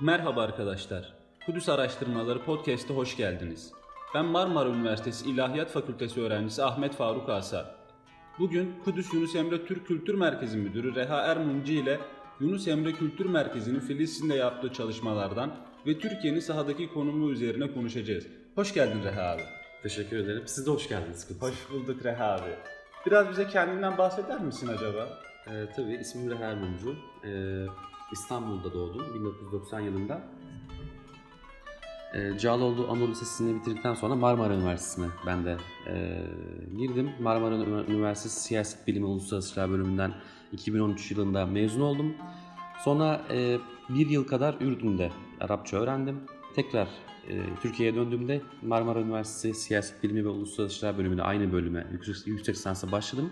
Merhaba arkadaşlar. Kudüs Araştırmaları Podcast'a hoş geldiniz. Ben Marmara Üniversitesi İlahiyat Fakültesi öğrencisi Ahmet Faruk Asa. Bugün Kudüs Yunus Emre Türk Kültür Merkezi Müdürü Reha Ermumcu ile Yunus Emre Kültür Merkezi'nin Filistin'de yaptığı çalışmalardan ve Türkiye'nin sahadaki konumu üzerine konuşacağız. Hoş geldin Reha abi. Teşekkür ederim. Siz de hoş geldiniz Kudüs. Hoş bulduk Reha abi. Biraz bize kendinden bahseder misin acaba? Ee, tabii ismim Reha Mumcu. Ee, İstanbul'da doğdum 1990 yılında. Ee, Cağaloğlu Anadolu Lisesi'ni bitirdikten sonra Marmara Üniversitesi'ne ben de e, girdim. Marmara Üniversitesi Siyaset Bilimi Uluslararası İlişkiler bölümünden 2013 yılında mezun oldum. Sonra e, bir yıl kadar Ürdün'de Arapça öğrendim. Tekrar e, Türkiye'ye döndüğümde Marmara Üniversitesi Siyaset Bilimi ve Uluslararası İlişkiler bölümünde aynı bölüme yüksek, yüksek lisansa başladım.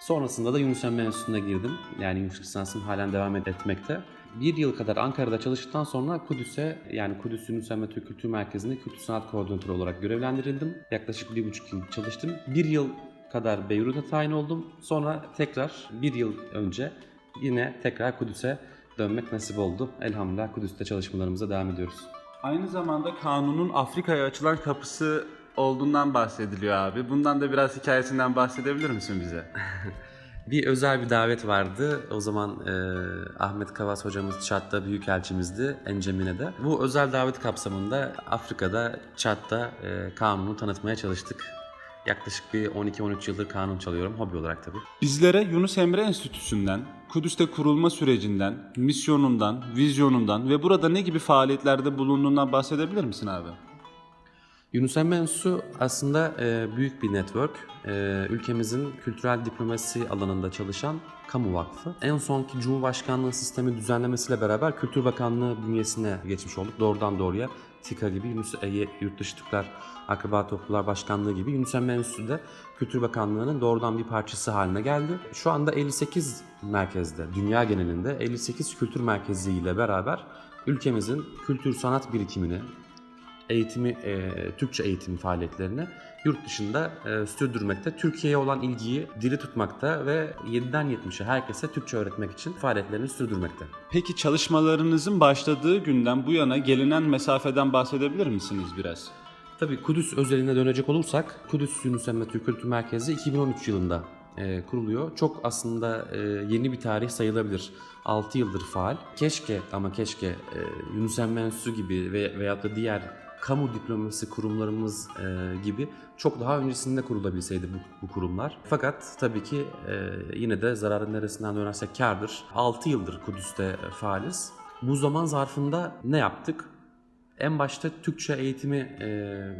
Sonrasında da Yunus Emre Enstitüsü'ne girdim. Yani yüksek lisansım halen devam et- etmekte. Bir yıl kadar Ankara'da çalıştıktan sonra Kudüs'e yani Kudüs Yunus Emre Türk Kültür Merkezi'nde kültür sanat koordinatörü olarak görevlendirildim. Yaklaşık bir buçuk yıl çalıştım. Bir yıl kadar Beyrut'a tayin oldum. Sonra tekrar bir yıl önce yine tekrar Kudüs'e dönmek nasip oldu. Elhamdülillah Kudüs'te çalışmalarımıza devam ediyoruz. Aynı zamanda kanunun Afrika'ya açılan kapısı olduğundan bahsediliyor abi. Bundan da biraz hikayesinden bahsedebilir misin bize? Bir özel bir davet vardı. O zaman e, Ahmet Kavas hocamız Çat'ta büyükelçimizdi Encemine'de. Bu özel davet kapsamında Afrika'da Çat'ta e, kanunu tanıtmaya çalıştık. Yaklaşık bir 12-13 yıldır kanun çalıyorum hobi olarak tabii. Bizlere Yunus Emre Enstitüsü'nden, Kudüs'te kurulma sürecinden, misyonundan, vizyonundan ve burada ne gibi faaliyetlerde bulunduğundan bahsedebilir misin abi? Yunus Emre Enstitüsü aslında e, büyük bir network. E, ülkemizin kültürel diplomasi alanında çalışan kamu vakfı. En sonki Cumhurbaşkanlığı sistemi düzenlemesiyle beraber Kültür Bakanlığı bünyesine geçmiş olduk. Doğrudan doğruya TİKA gibi, Yunus, e, Yurtdışı Türkler Akraba Topluluklar Başkanlığı gibi Yunus Emre Enstitüsü de Kültür Bakanlığı'nın doğrudan bir parçası haline geldi. Şu anda 58 merkezde, dünya genelinde 58 kültür merkezi ile beraber ülkemizin kültür sanat birikimini, eğitimi, e, Türkçe eğitim faaliyetlerini yurt dışında e, sürdürmekte. Türkiye'ye olan ilgiyi diri tutmakta ve 7'den 70'e herkese Türkçe öğretmek için faaliyetlerini sürdürmekte. Peki çalışmalarınızın başladığı günden bu yana gelinen mesafeden bahsedebilir misiniz biraz? Tabii Kudüs özeline dönecek olursak Kudüs Yunus Emre Türk Kültür Merkezi 2013 yılında e, kuruluyor. Çok aslında e, yeni bir tarih sayılabilir. 6 yıldır faal. Keşke ama keşke e, Yunus Emre Enstitüsü gibi ve veyahut da diğer kamu diplomasi kurumlarımız e, gibi çok daha öncesinde kurulabilseydi bu, bu kurumlar. Fakat tabii ki e, yine de zararın neresinden dönersek kârdır. 6 yıldır Kudüs'te faaliz. Bu zaman zarfında ne yaptık? En başta Türkçe eğitimi e,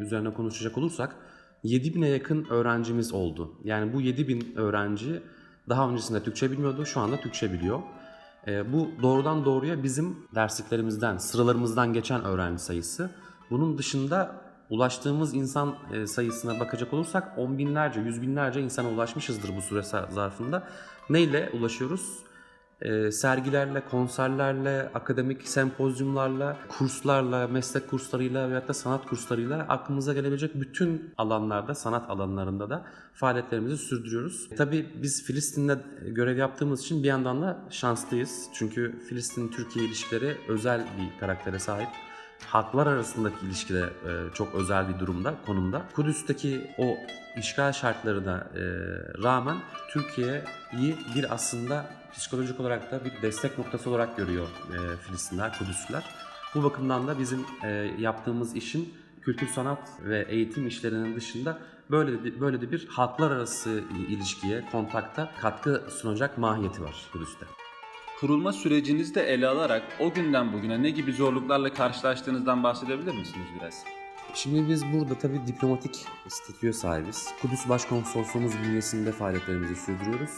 üzerine konuşacak olursak 7000'e yakın öğrencimiz oldu. Yani bu 7000 öğrenci daha öncesinde Türkçe bilmiyordu, şu anda Türkçe biliyor. E, bu doğrudan doğruya bizim dersliklerimizden, sıralarımızdan geçen öğrenci sayısı. Bunun dışında ulaştığımız insan e, sayısına bakacak olursak on binlerce, yüz binlerce insana ulaşmışızdır bu süre zarfında. Neyle ulaşıyoruz? e, sergilerle, konserlerle, akademik sempozyumlarla, kurslarla, meslek kurslarıyla veyahut da sanat kurslarıyla aklımıza gelebilecek bütün alanlarda, sanat alanlarında da faaliyetlerimizi sürdürüyoruz. Tabii biz Filistin'de görev yaptığımız için bir yandan da şanslıyız. Çünkü Filistin-Türkiye ilişkileri özel bir karaktere sahip halklar arasındaki ilişkide e, çok özel bir durumda, konumda. Kudüs'teki o işgal şartlarına e, rağmen Türkiye'yi bir aslında psikolojik olarak da bir destek noktası olarak görüyor e, Filistinler, Kudüsliler. Bu bakımdan da bizim e, yaptığımız işin kültür sanat ve eğitim işlerinin dışında böyle de, böyle de bir halklar arası ilişkiye, kontakta katkı sunacak mahiyeti var Kudüs'te. Kurulma sürecinizi de ele alarak o günden bugüne ne gibi zorluklarla karşılaştığınızdan bahsedebilir misiniz biraz? Şimdi biz burada tabii diplomatik statüye sahibiz. Kudüs Başkonsolosluğumuz bünyesinde faaliyetlerimizi sürdürüyoruz.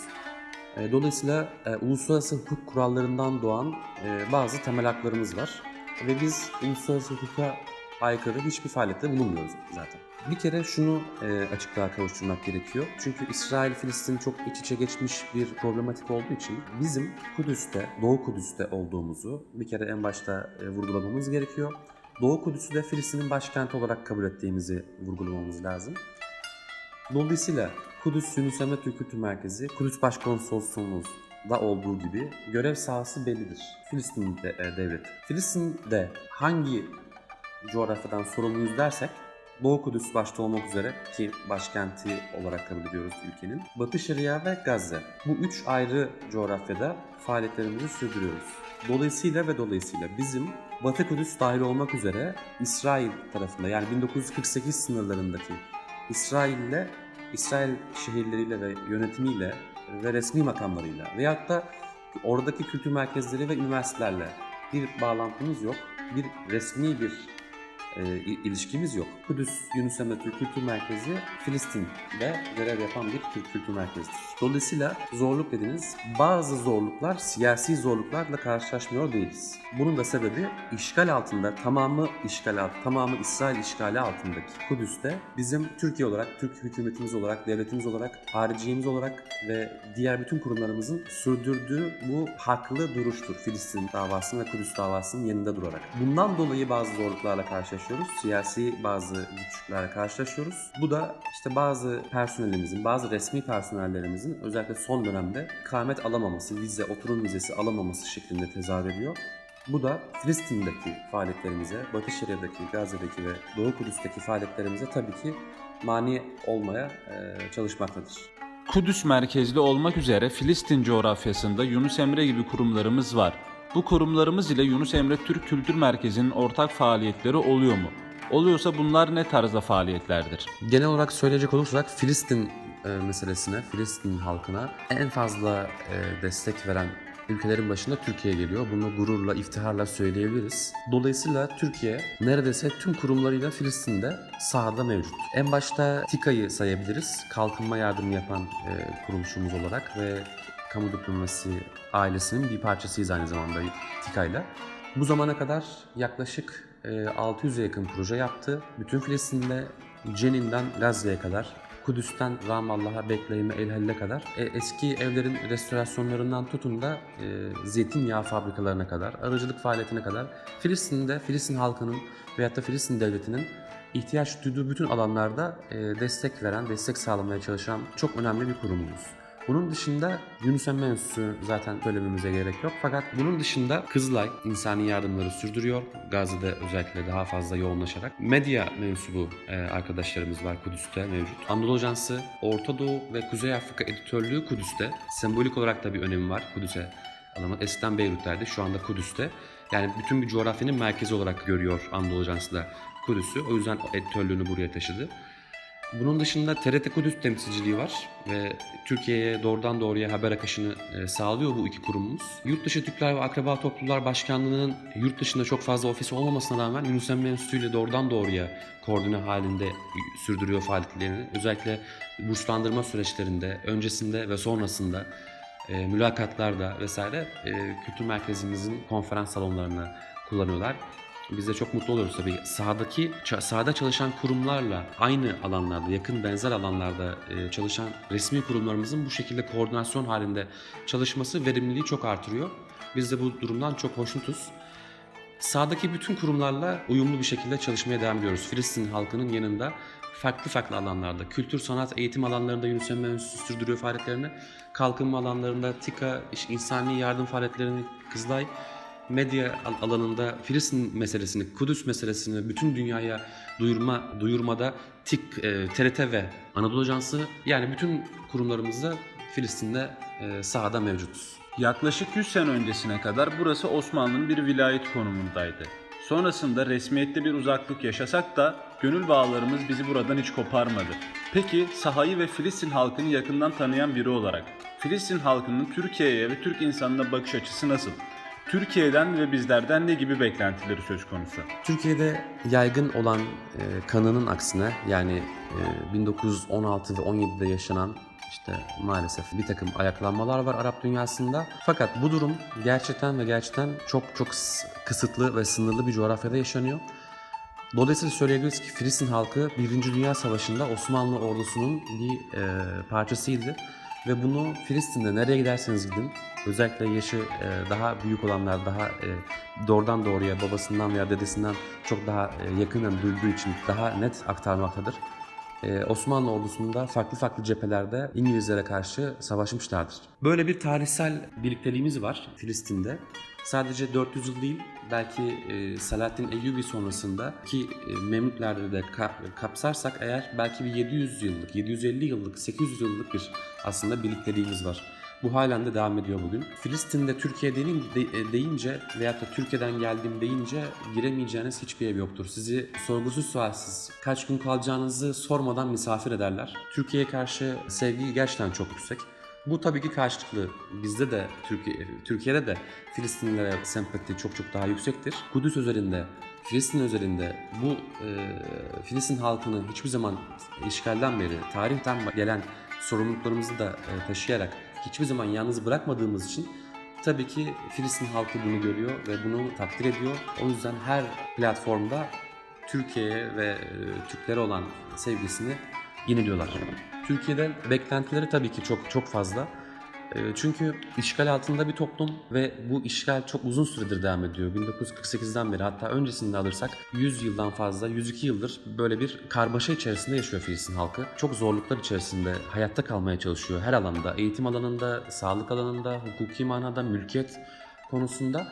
E, Dolayısıyla e, uluslararası hukuk kurallarından doğan e, bazı temel haklarımız var. Ve biz uluslararası hukuka aykırı hiçbir faaliyette bulunmuyoruz zaten. Bir kere şunu e, açıklığa kavuşturmak gerekiyor. Çünkü İsrail-Filistin çok iç içe geçmiş bir problematik olduğu için bizim Kudüs'te, Doğu Kudüs'te olduğumuzu bir kere en başta e, vurgulamamız gerekiyor. Doğu Kudüs'ü de Filistin'in başkenti olarak kabul ettiğimizi vurgulamamız lazım. Dolayısıyla Kudüs Yunus Emre Kültür Merkezi, Kudüs Başkonsolosluğumuz da olduğu gibi görev sahası bellidir. Filistin de, e, devleti. Filistin'de hangi coğrafyadan sorumluyuz dersek Doğu Kudüs başta olmak üzere ki başkenti olarak kabul ediyoruz ülkenin. Batı Şeria ve Gazze. Bu üç ayrı coğrafyada faaliyetlerimizi sürdürüyoruz. Dolayısıyla ve dolayısıyla bizim Batı Kudüs dahil olmak üzere İsrail tarafında yani 1948 sınırlarındaki İsrail'le, İsrail şehirleriyle ve yönetimiyle ve resmi makamlarıyla veyahut da oradaki kültür merkezleri ve üniversitelerle bir bağlantımız yok. Bir resmi bir e, il- ilişkimiz yok. Kudüs Yunus Emre Türk Kültür Merkezi Filistin'de görev yapan bir Türk kültür merkezidir. Dolayısıyla zorluk dediniz. Bazı zorluklar siyasi zorluklarla karşılaşmıyor değiliz. Bunun da sebebi işgal altında tamamı işgal alt, tamamı İsrail işgali altındaki Kudüs'te bizim Türkiye olarak, Türk hükümetimiz olarak, devletimiz olarak, hariciyemiz olarak ve diğer bütün kurumlarımızın sürdürdüğü bu haklı duruştur. Filistin davasının ve Kudüs davasının yanında durarak. Bundan dolayı bazı zorluklarla karşılaşıyoruz. Siyasi bazı güçlüklerle karşılaşıyoruz. Bu da işte bazı personelimizin, bazı resmi personellerimizin özellikle son dönemde ikamet alamaması, vize, oturum vizesi alamaması şeklinde tezahür ediyor. Bu da Filistin'deki faaliyetlerimize, Batı Şeria'daki, Gazze'deki ve Doğu Kudüs'teki faaliyetlerimize tabii ki mani olmaya e, çalışmaktadır. Kudüs merkezli olmak üzere Filistin coğrafyasında Yunus Emre gibi kurumlarımız var. Bu kurumlarımız ile Yunus Emre Türk Kültür Merkezi'nin ortak faaliyetleri oluyor mu? Oluyorsa bunlar ne tarzda faaliyetlerdir? Genel olarak söyleyecek olursak Filistin e, meselesine, Filistin halkına en fazla e, destek veren ülkelerin başında Türkiye geliyor. Bunu gururla, iftiharla söyleyebiliriz. Dolayısıyla Türkiye neredeyse tüm kurumlarıyla Filistin'de sahada mevcut. En başta TİKA'yı sayabiliriz. Kalkınma yardımı yapan e, kuruluşumuz olarak ve kamu diplomasi ailesinin bir parçasıyız aynı zamanda TİKA'yla. Bu zamana kadar yaklaşık e, 600'e yakın proje yaptı. Bütün Filistin'de Cenin'den Gazze'ye kadar, Kudüs'ten Ramallah'a, Betlehem'e, El Halil'e kadar e, eski evlerin restorasyonlarından tutun da e, zeytinyağı fabrikalarına kadar, aracılık faaliyetine kadar Filistin'de Filistin halkının veyahut da Filistin devletinin ihtiyaç duyduğu bütün alanlarda e, destek veren, destek sağlamaya çalışan çok önemli bir kurumumuz. Bunun dışında Yunus Emre Enstitüsü zaten söylememize gerek yok. Fakat bunun dışında Kızılay insani yardımları sürdürüyor. Gazze'de özellikle daha fazla yoğunlaşarak. Medya mensubu e, arkadaşlarımız var Kudüs'te mevcut. Anadolu Ajansı, Orta Doğu ve Kuzey Afrika editörlüğü Kudüs'te. Sembolik olarak da bir önemi var Kudüs'e alımı. Eskiden Beyrut'taydı, şu anda Kudüs'te. Yani bütün bir coğrafyanın merkezi olarak görüyor Anadolu Ajansı da Kudüs'ü. O yüzden editörlüğünü buraya taşıdı. Bunun dışında TRT Kudüs temsilciliği var ve Türkiye'ye doğrudan doğruya haber akışını e, sağlıyor bu iki kurumumuz. Yurtdışı Türkler ve Akraba Toplulular Başkanlığı'nın yurt dışında çok fazla ofisi olmamasına rağmen Yunus Emre Enstitüsü ile doğrudan doğruya koordine halinde sürdürüyor faaliyetlerini. Özellikle burslandırma süreçlerinde, öncesinde ve sonrasında e, mülakatlarda vesaire e, kültür merkezimizin konferans salonlarını kullanıyorlar. Biz de çok mutlu oluyoruz tabii. Sahadaki, sahada çalışan kurumlarla aynı alanlarda, yakın benzer alanlarda e, çalışan resmi kurumlarımızın bu şekilde koordinasyon halinde çalışması verimliliği çok artırıyor. Biz de bu durumdan çok hoşnutuz. Sahadaki bütün kurumlarla uyumlu bir şekilde çalışmaya devam ediyoruz. Filistin halkının yanında farklı farklı alanlarda, kültür, sanat, eğitim alanlarında Yunus Emre Enstitüsü sürdürüyor faaliyetlerini. Kalkınma alanlarında TİKA, insani yardım faaliyetlerini Kızılay, medya al- alanında Filistin meselesini, Kudüs meselesini bütün dünyaya duyurma duyurmada TİK, e, TRT ve Anadolu Ajansı yani bütün kurumlarımızda Filistin'de e, sahada mevcutuz. Yaklaşık 100 sene öncesine kadar burası Osmanlı'nın bir vilayet konumundaydı. Sonrasında resmiyette bir uzaklık yaşasak da gönül bağlarımız bizi buradan hiç koparmadı. Peki sahayı ve Filistin halkını yakından tanıyan biri olarak Filistin halkının Türkiye'ye ve Türk insanına bakış açısı nasıl? Türkiye'den ve bizlerden ne gibi beklentileri söz konusu? Türkiye'de yaygın olan e, kanının aksine yani e, 1916 ve 17'de yaşanan işte maalesef bir takım ayaklanmalar var Arap dünyasında. Fakat bu durum gerçekten ve gerçekten çok çok kısıtlı ve sınırlı bir coğrafyada yaşanıyor. Dolayısıyla söyleyebiliriz ki Filistin halkı 1. Dünya Savaşı'nda Osmanlı ordusunun bir e, parçasıydı. Ve bunu Filistin'de nereye giderseniz gidin, özellikle yaşı e, daha büyük olanlar, daha e, doğrudan doğruya babasından veya dedesinden çok daha e, yakından duyduğu için daha net aktarmaktadır. Osmanlı ordusunda farklı farklı cephelerde İngilizlere karşı savaşmışlardır. Böyle bir tarihsel birlikteliğimiz var Filistin'de. Sadece 400 yıl değil, belki e, Selahaddin Eyyubi sonrasında ki e, Memlüklerde de ka- kapsarsak eğer belki bir 700 yıllık, 750 yıllık, 800 yıllık bir aslında birlikteliğimiz var. Bu halen de devam ediyor bugün. Filistin'de Türkiye e, deyince veyahut da Türkiye'den geldim deyince giremeyeceğiniz hiçbir ev yoktur. Sizi sorgusuz sualsiz kaç gün kalacağınızı sormadan misafir ederler. Türkiye'ye karşı sevgi gerçekten çok yüksek. Bu tabii ki karşılıklı. Bizde de Türkiye, Türkiye'de de Filistinlilere sempati çok çok daha yüksektir. Kudüs üzerinde, Filistin üzerinde bu e, Filistin halkını hiçbir zaman işgalden beri, tarihten gelen sorumluluklarımızı da e, taşıyarak hiçbir zaman yalnız bırakmadığımız için tabii ki Filistin halkı bunu görüyor ve bunu takdir ediyor. O yüzden her platformda Türkiye'ye ve e, Türklere olan sevgisini yeniliyorlar. Türkiye'de beklentileri tabii ki çok çok fazla. E, Çünkü işgal altında bir toplum ve bu işgal çok uzun süredir devam ediyor. 1948'den beri hatta öncesinde alırsak 100 yıldan fazla, 102 yıldır böyle bir karmaşa içerisinde yaşıyor Filistin halkı. Çok zorluklar içerisinde hayatta kalmaya çalışıyor her alanda. Eğitim alanında, sağlık alanında, hukuki manada, mülkiyet konusunda.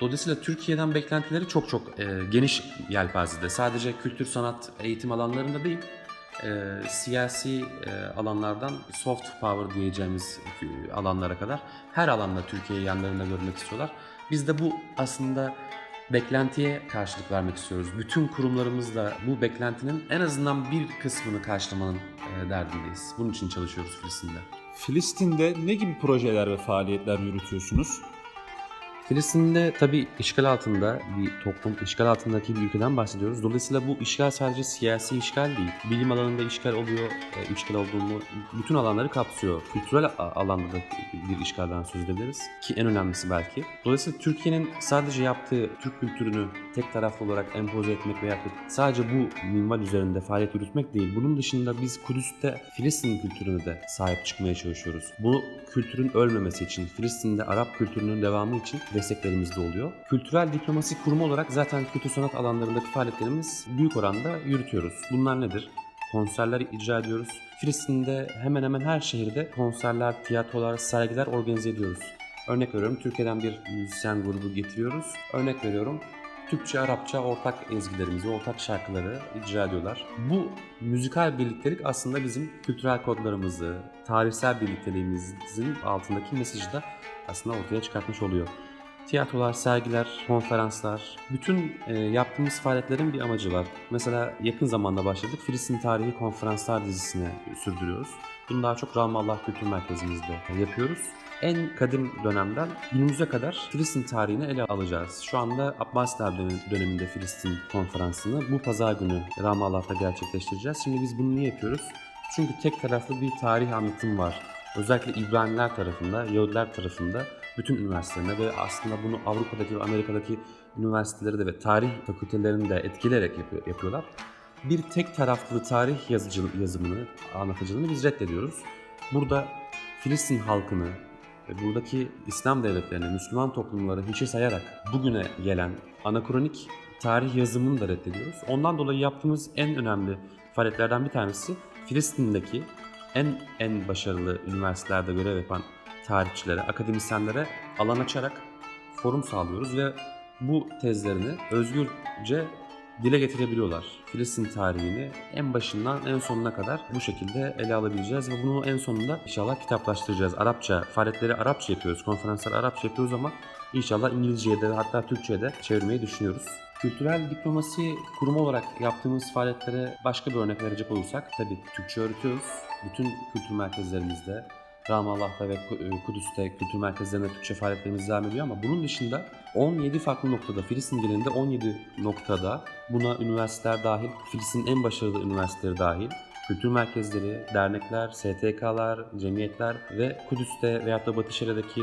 Dolayısıyla Türkiye'den beklentileri çok çok e, geniş yelpazede. Sadece kültür, sanat, eğitim alanlarında değil, e, siyasi e, alanlardan soft power diyeceğimiz e, alanlara kadar her alanda Türkiye'yi yanlarında görmek istiyorlar. Biz de bu aslında beklentiye karşılık vermek istiyoruz. Bütün kurumlarımızla bu beklentinin en azından bir kısmını karşılamanın e, derdindeyiz. Bunun için çalışıyoruz Filistin'de. Filistin'de ne gibi projeler ve faaliyetler yürütüyorsunuz? Filistin'de tabii işgal altında bir toplum, işgal altındaki bir ülkeden bahsediyoruz. Dolayısıyla bu işgal sadece siyasi işgal değil. Bilim alanında işgal oluyor, e, işgal olduğunu bütün alanları kapsıyor. Kültürel alanda da bir işgalden söz edebiliriz ki en önemlisi belki. Dolayısıyla Türkiye'nin sadece yaptığı Türk kültürünü tek taraflı olarak empoze etmek veya sadece bu minval üzerinde faaliyet yürütmek değil. Bunun dışında biz Kudüs'te Filistin kültürüne de sahip çıkmaya çalışıyoruz. Bu kültürün ölmemesi için, Filistin'de Arap kültürünün devamı için desteklerimiz de oluyor. Kültürel diplomasi kurumu olarak zaten kültür sanat alanlarındaki faaliyetlerimiz büyük oranda yürütüyoruz. Bunlar nedir? Konserler icra ediyoruz. Filistin'de hemen hemen her şehirde konserler, tiyatrolar, sergiler organize ediyoruz. Örnek veriyorum Türkiye'den bir müzisyen grubu getiriyoruz. Örnek veriyorum Türkçe, Arapça ortak ezgilerimizi, ortak şarkıları icra ediyorlar. Bu müzikal birliktelik aslında bizim kültürel kodlarımızı, tarihsel birlikteliğimizin altındaki mesajı da aslında ortaya çıkartmış oluyor. Tiyatrolar, sergiler, konferanslar, bütün e, yaptığımız faaliyetlerin bir amacı var. Mesela yakın zamanda başladık. Filistin Tarihi Konferanslar dizisini sürdürüyoruz. Bunu daha çok Ramallah Kültür Merkezimizde yapıyoruz. En kadim dönemden günümüze kadar Filistin tarihini ele alacağız. Şu anda Abbasiler dönem- döneminde Filistin konferansını bu pazar günü Ramallah'ta gerçekleştireceğiz. Şimdi biz bunu niye yapıyoruz? Çünkü tek taraflı bir tarih anlatım var. Özellikle İbraniler tarafında, Yahudiler tarafında bütün üniversitelerine ve aslında bunu Avrupa'daki ve Amerika'daki üniversiteleri de ve tarih fakültelerini de etkileyerek yapıyor- yapıyorlar. Bir tek taraflı tarih yazıcı, yazımını, anlatıcılığını biz reddediyoruz. Burada Filistin halkını, ve buradaki İslam devletlerini, Müslüman toplumları hiçe sayarak bugüne gelen anakronik tarih yazımını da reddediyoruz. Ondan dolayı yaptığımız en önemli faaliyetlerden bir tanesi Filistin'deki en en başarılı üniversitelerde görev yapan tarihçilere, akademisyenlere alan açarak forum sağlıyoruz ve bu tezlerini özgürce dile getirebiliyorlar. Filistin tarihini en başından en sonuna kadar bu şekilde ele alabileceğiz ve bunu en sonunda inşallah kitaplaştıracağız. Arapça, faaliyetleri Arapça yapıyoruz, konferansları Arapça yapıyoruz ama inşallah İngilizce'ye de hatta Türkçe'ye de çevirmeyi düşünüyoruz. Kültürel diplomasi kurumu olarak yaptığımız faaliyetlere başka bir örnek verecek olursak tabii Türkçe öğretiyoruz. Bütün kültür merkezlerimizde Ramallah'ta ve Ku- Kudüs'te kültür merkezlerinde Türkçe faaliyetlerimiz devam ediyor ama bunun dışında 17 farklı noktada, Filistin genelinde 17 noktada buna üniversiteler dahil, Filistin'in en başarılı üniversiteleri dahil, kültür merkezleri, dernekler, STK'lar, cemiyetler ve Kudüs'te veyahut da Batı Şeria'daki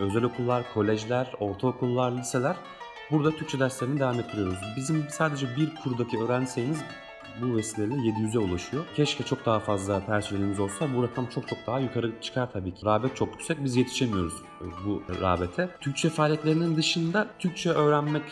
özel okullar, kolejler, ortaokullar, liseler burada Türkçe derslerini devam ettiriyoruz. Bizim sadece bir kurdaki öğrenci sayımız bu vesileyle 700'e ulaşıyor. Keşke çok daha fazla personelimiz olsa bu rakam çok çok daha yukarı çıkar tabii ki. Rağbet çok yüksek. Biz yetişemiyoruz bu rağbete. Türkçe faaliyetlerinin dışında Türkçe öğrenmek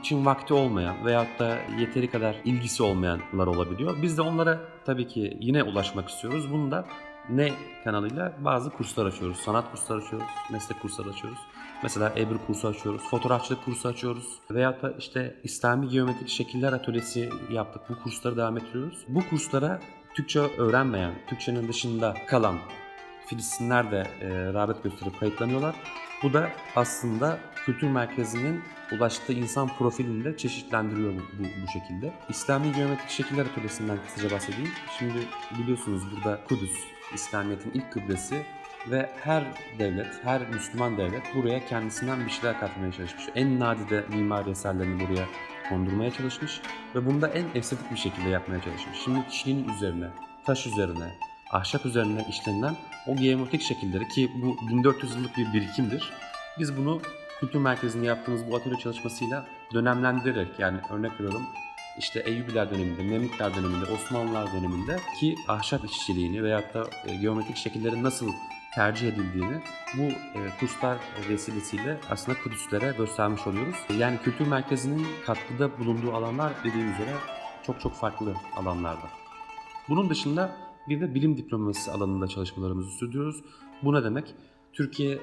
için vakti olmayan veyahut da yeteri kadar ilgisi olmayanlar olabiliyor. Biz de onlara tabii ki yine ulaşmak istiyoruz. Bunu da ne kanalıyla bazı kurslar açıyoruz. Sanat kursları açıyoruz, meslek kursları açıyoruz. Mesela Ebru kursu açıyoruz, fotoğrafçılık kursu açıyoruz. Veyahut da işte İslami geometrik şekiller atölyesi yaptık. Bu kursları devam ettiriyoruz. Bu kurslara Türkçe öğrenmeyen, Türkçenin dışında kalan Filistinler de e, rağbet gösterip kayıtlanıyorlar. Bu da aslında kültür merkezinin ulaştığı insan profilini de çeşitlendiriyor bu, bu, bu şekilde. İslami geometrik şekiller atölyesinden kısaca bahsedeyim. Şimdi biliyorsunuz burada Kudüs, İslamiyet'in ilk kıblesi ve her devlet, her Müslüman devlet buraya kendisinden bir şeyler katmaya çalışmış. En nadide mimari eserlerini buraya kondurmaya çalışmış ve bunu da en estetik bir şekilde yapmaya çalışmış. Şimdi çiğin üzerine, taş üzerine, ahşap üzerine işlenilen o geometrik şekilleri ki bu 1400 yıllık bir birikimdir. Biz bunu kültür merkezinde yaptığımız bu atölye çalışmasıyla dönemlendirerek yani örnek veriyorum işte Eyyubiler döneminde, Memlükler döneminde, Osmanlılar döneminde ki ahşap işçiliğini veyahut da e, geometrik şekillerin nasıl tercih edildiğini bu e, kurslar vesilesiyle aslında Kudüslere göstermiş oluyoruz. Yani kültür merkezinin katkıda bulunduğu alanlar dediğim üzere çok çok farklı alanlarda. Bunun dışında bir de bilim diplomasi alanında çalışmalarımızı sürdürüyoruz. Bu ne demek? Türkiye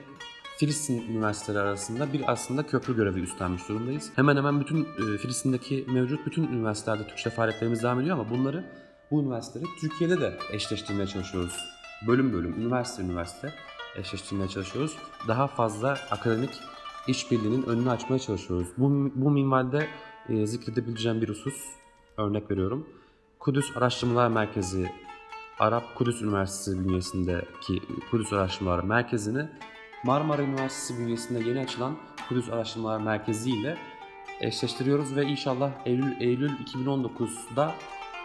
Filistin üniversiteleri arasında bir aslında köprü görevi üstlenmiş durumdayız. Hemen hemen bütün e, Filistin'deki mevcut bütün üniversitelerde Türkçe faaliyetlerimiz devam ediyor ama bunları bu üniversiteleri Türkiye'de de eşleştirmeye çalışıyoruz. Bölüm bölüm, üniversite üniversite eşleştirmeye çalışıyoruz. Daha fazla akademik işbirliğinin önünü açmaya çalışıyoruz. Bu, bu minvalde e, zikredebileceğim bir husus, örnek veriyorum. Kudüs Araştırmalar Merkezi, Arap Kudüs Üniversitesi bünyesindeki Kudüs Araştırmalar Merkezi'ni Marmara Üniversitesi bünyesinde yeni açılan Kudüs Araştırmalar Merkezi ile eşleştiriyoruz ve inşallah Eylül Eylül 2019'da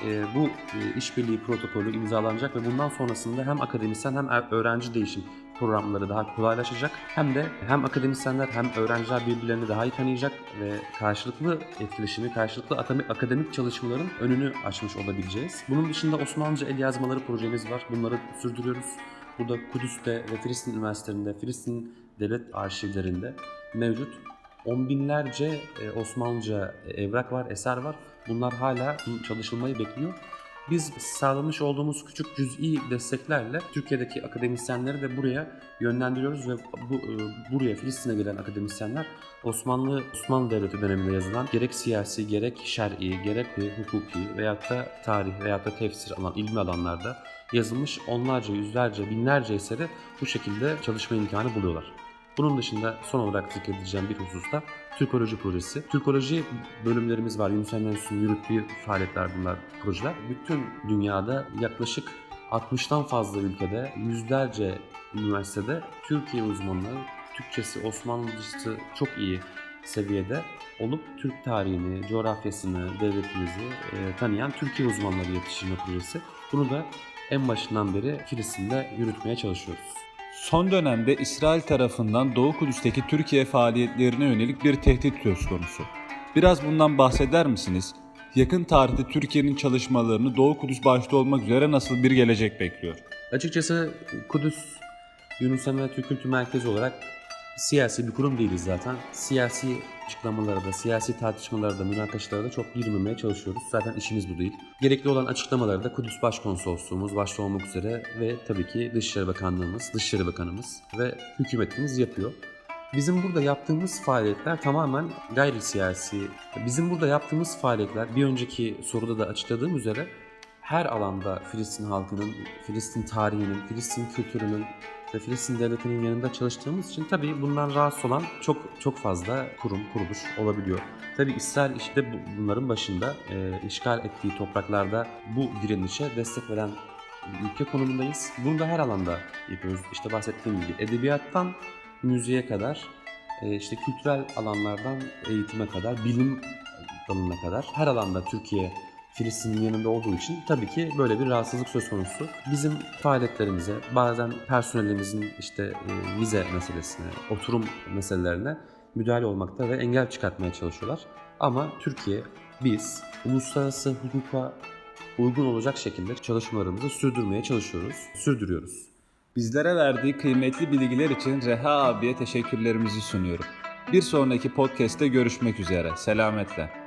e, bu e, işbirliği protokolü imzalanacak ve bundan sonrasında hem akademisyen hem er- öğrenci değişim programları daha kolaylaşacak hem de hem akademisyenler hem öğrenciler birbirlerini daha iyi tanıyacak ve karşılıklı etkileşimi, karşılıklı akademik, çalışmaların önünü açmış olabileceğiz. Bunun dışında Osmanlıca el yazmaları projemiz var. Bunları sürdürüyoruz. Burada Kudüs'te ve Filistin Üniversitelerinde, Filistin Devlet Arşivlerinde mevcut on binlerce e, Osmanlıca evrak var, eser var. Bunlar hala çalışılmayı bekliyor. Biz sağlamış olduğumuz küçük cüz'i desteklerle Türkiye'deki akademisyenleri de buraya yönlendiriyoruz ve bu, e, buraya Filistin'e gelen akademisyenler Osmanlı Osmanlı Devleti döneminde yazılan gerek siyasi gerek şer'i gerek hukuki veyahut da tarih veyahut da tefsir alan ilmi alanlarda yazılmış onlarca yüzlerce binlerce eseri bu şekilde çalışma imkanı buluyorlar. Bunun dışında son olarak zikredeceğim bir husus da Türkoloji projesi. Türkoloji bölümlerimiz var. Yunus Emre Enstitüsü'nün yürüttüğü faaliyetler bunlar, projeler. Bütün dünyada yaklaşık 60'tan fazla ülkede, yüzlerce üniversitede Türkiye uzmanları, Türkçesi, Osmanlıcısı çok iyi seviyede olup Türk tarihini, coğrafyasını, devletimizi e, tanıyan Türkiye uzmanları yetiştirme projesi. Bunu da en başından beri Filistin'de yürütmeye çalışıyoruz. Son dönemde İsrail tarafından Doğu Kudüs'teki Türkiye faaliyetlerine yönelik bir tehdit söz konusu. Biraz bundan bahseder misiniz? Yakın tarihte Türkiye'nin çalışmalarını Doğu Kudüs başta olmak üzere nasıl bir gelecek bekliyor? Açıkçası Kudüs Yunus Emre Türk Kültür Merkezi olarak siyasi bir kurum değiliz zaten. Siyasi açıklamalara da, siyasi tartışmalara da, münakaşalara da çok girmemeye çalışıyoruz. Zaten işimiz bu değil. Gerekli olan açıklamaları da Kudüs Başkonsolosluğumuz başta olmak üzere ve tabii ki Dışişleri Bakanlığımız, Dışişleri Bakanımız ve hükümetimiz yapıyor. Bizim burada yaptığımız faaliyetler tamamen gayri siyasi. Bizim burada yaptığımız faaliyetler bir önceki soruda da açıkladığım üzere her alanda Filistin halkının, Filistin tarihinin, Filistin kültürünün Filistin devletinin yanında çalıştığımız için tabii bundan rahatsız olan çok çok fazla kurum, kuruluş olabiliyor. Tabii İsrail işte bu- bunların başında e, işgal ettiği topraklarda bu direnişe destek veren ülke konumundayız. Bunu da her alanda yapıyoruz. İşte bahsettiğim gibi edebiyattan müziğe kadar, e, işte kültürel alanlardan eğitime kadar, bilim dalına kadar her alanda Türkiye Filistin'in yanında olduğu için tabii ki böyle bir rahatsızlık söz konusu. Bizim faaliyetlerimize bazen personelimizin işte e, vize meselesine, oturum meselelerine müdahale olmakta ve engel çıkartmaya çalışıyorlar. Ama Türkiye, biz uluslararası hukuka uygun olacak şekilde çalışmalarımızı sürdürmeye çalışıyoruz, sürdürüyoruz. Bizlere verdiği kıymetli bilgiler için Reha abiye teşekkürlerimizi sunuyorum. Bir sonraki podcast'te görüşmek üzere. Selametle.